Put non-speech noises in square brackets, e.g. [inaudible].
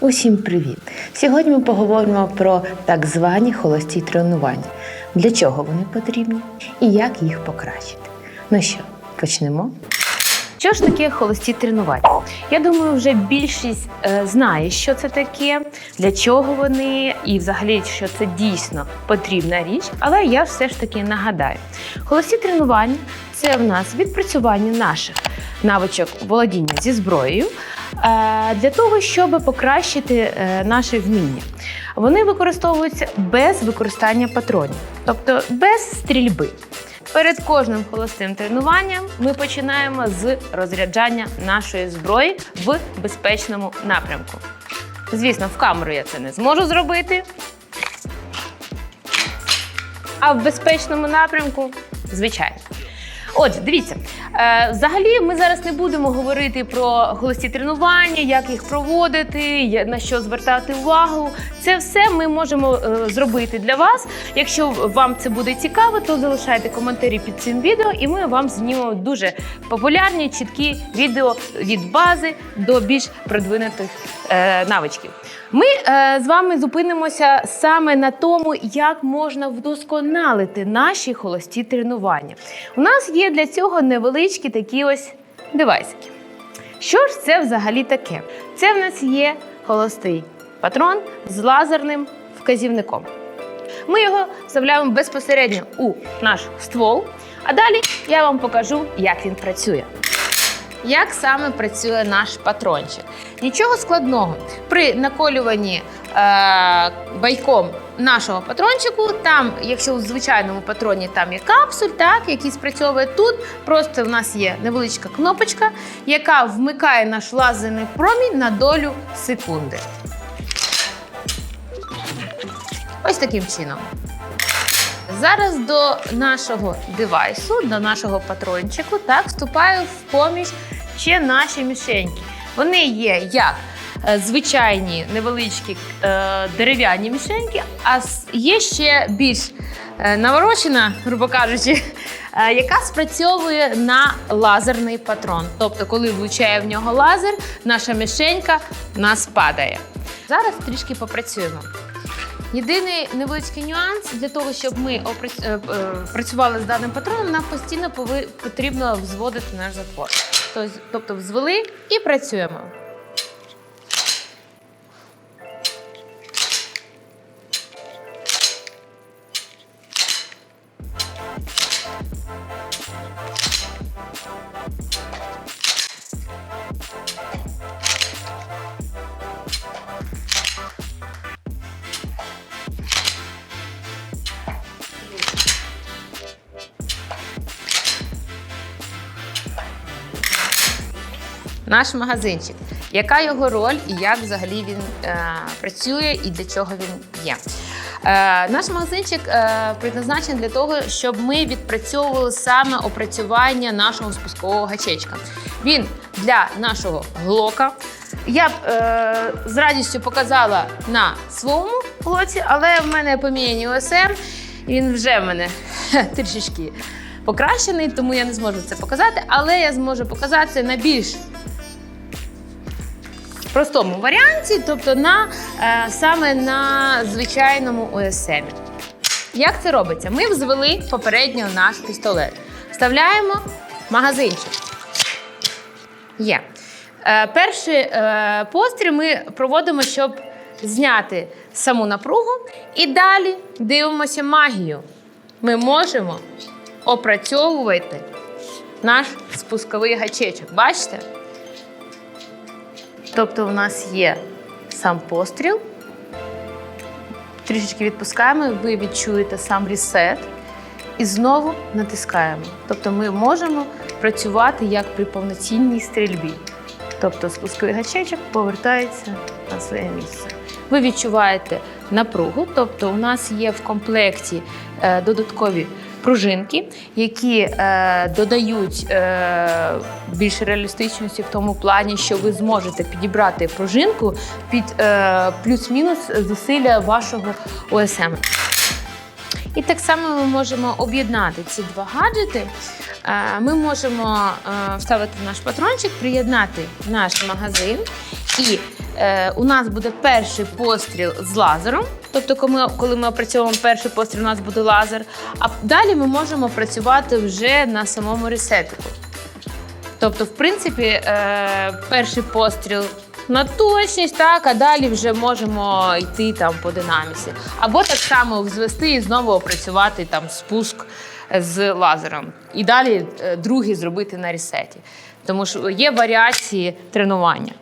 Усім привіт! Сьогодні ми поговоримо про так звані холості тренування. Для чого вони потрібні і як їх покращити. Ну що, почнемо? Що ж таке холості тренування? Я думаю, вже більшість е, знає, що це таке, для чого вони, і взагалі, що це дійсно потрібна річ. Але я все ж таки нагадаю: холості тренування це в нас відпрацювання наших навичок володіння зі зброєю для того, щоб покращити е, наше вміння. Вони використовуються без використання патронів, тобто без стрільби. Перед кожним холостим тренуванням ми починаємо з розряджання нашої зброї в безпечному напрямку. Звісно, в камеру я це не зможу зробити. А в безпечному напрямку, звичайно. Отже, дивіться, е, взагалі ми зараз не будемо говорити про холості тренування, як їх проводити, на що звертати увагу. Це все ми можемо е, зробити для вас. Якщо вам це буде цікаво, то залишайте коментарі під цим відео, і ми вам знімемо дуже популярні, чіткі відео від бази до більш продвинутих е, навичків. Ми е, з вами зупинимося саме на тому, як можна вдосконалити наші холості тренування. У нас є для цього невеличкі такі ось девайсики. Що ж це взагалі таке? Це в нас є холостий патрон з лазерним вказівником. Ми його вставляємо безпосередньо у наш ствол, а далі я вам покажу, як він працює. Як саме працює наш патрончик? Нічого складного. При наколюванні е, байком нашого патрончику, там, якщо у звичайному патроні там є капсуль, так, який спрацьовує тут, просто в нас є невеличка кнопочка, яка вмикає наш лазерний промінь на долю секунди. Ось таким чином. Зараз до нашого девайсу, до нашого патрончику, так, вступаю в поміж ще наші мішеньки. Вони є як звичайні невеличкі е, дерев'яні мішеньки, а є ще більш е, наворочена, грубо кажучи, е, яка спрацьовує на лазерний патрон. Тобто, коли влучає в нього лазер, наша мішенька в нас падає. Зараз трішки попрацюємо. Єдиний невеличкий нюанс для того, щоб ми е, е, працювали з даним патроном, нам постійно потрібно взводити наш затвор. Тобто взвели і працюємо. Наш магазинчик. Яка його роль і як взагалі він е, працює і для чого він є? Е, наш магазинчик е, предназначений для того, щоб ми відпрацьовували саме опрацювання нашого спускового гачечка. Він для нашого глока. Я б е, з радістю показала на своєму глоці, але в мене поміняні ОСМ, і він вже в мене [laughs] трішечки покращений, тому я не зможу це показати, але я зможу показати на більш простому варіанті, тобто на, е, саме на звичайному ОСМ. Як це робиться? Ми взвели попередньо наш пістолет. Вставляємо магазинчик. Є. Е, перший е, постріл ми проводимо, щоб зняти саму напругу. І далі дивимося магію. Ми можемо опрацьовувати наш спусковий гачечок. Бачите? Тобто, у нас є сам постріл. Трішечки відпускаємо, ви відчуєте сам ресет. І знову натискаємо. Тобто ми можемо працювати як при повноцінній стрільбі. Тобто спусковий гачечок повертається на своє місце. Ви відчуваєте напругу, тобто у нас є в комплекті е, додаткові пружинки, які е, додають е, більш реалістичності в тому плані, що ви зможете підібрати пружинку під е, плюс-мінус зусилля вашого ОСМ. І так само ми можемо об'єднати ці два гаджети. Е, Ми можемо е, вставити наш патрончик, приєднати наш магазин і Е, у нас буде перший постріл з лазером. Тобто, коли ми, коли ми опрацьовуємо перший постріл, у нас буде лазер. А далі ми можемо працювати вже на самому ресетику. Тобто, в принципі, е, перший постріл на точність, так, а далі вже можемо йти там по динаміці. Або так само взвести і знову опрацювати там спуск з лазером. І далі е, другий зробити на ресеті. Тому що є варіації тренування.